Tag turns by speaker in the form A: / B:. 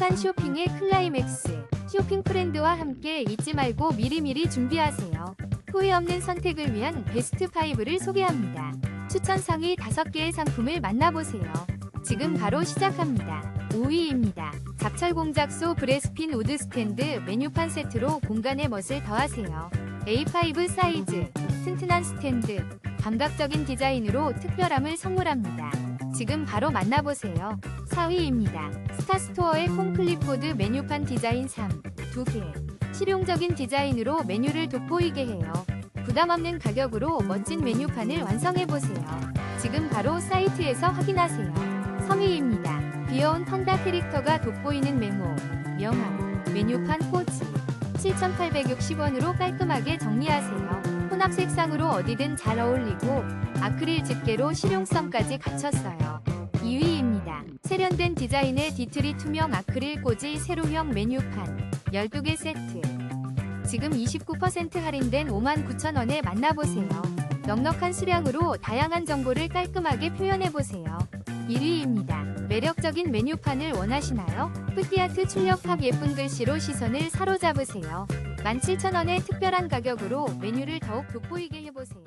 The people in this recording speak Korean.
A: 행복한 쇼핑의 클라이맥스. 쇼핑 프렌드와 함께 잊지 말고 미리미리 준비하세요. 후회 없는 선택을 위한 베스트 5를 소개합니다. 추천 상위 5개의 상품을 만나보세요. 지금 바로 시작합니다. 5위입니다. 잡철 공작소 브레스핀 우드 스탠드 메뉴판 세트로 공간의 멋을 더하세요. A5 사이즈, 튼튼한 스탠드, 감각적인 디자인으로 특별함을 선물합니다. 지금 바로 만나보세요. 4위입니다. 스타스토어의 콩클리포드 메뉴판 디자인 3, 2개. 실용적인 디자인으로 메뉴를 돋보이게 해요. 부담 없는 가격으로 멋진 메뉴판을 완성해보세요. 지금 바로 사이트에서 확인하세요. 3위입니다. 귀여운 판다 캐릭터가 돋보이는 메모, 명함, 메뉴판 포즈. 7,860원으로 깔끔하게 정리하세요. 혼합 색상으로 어디든 잘 어울리고 아크릴 집게로 실용성까지 갖췄어요. 2위입니다. 세련된 디자인의 디트리 투명 아크릴 꽂이 세로형 메뉴판 12개 세트. 지금 29% 할인된 59,000원에 만나보세요. 넉넉한 수량으로 다양한 정보를 깔끔하게 표현해보세요. 1위입니다. 매력적인 메뉴판을 원하시나요? 푸티아트 출력팝 예쁜 글씨로 시선을 사로잡으세요. 17,000원의 특별한 가격으로 메뉴를 더욱 돋보이게 해보세요.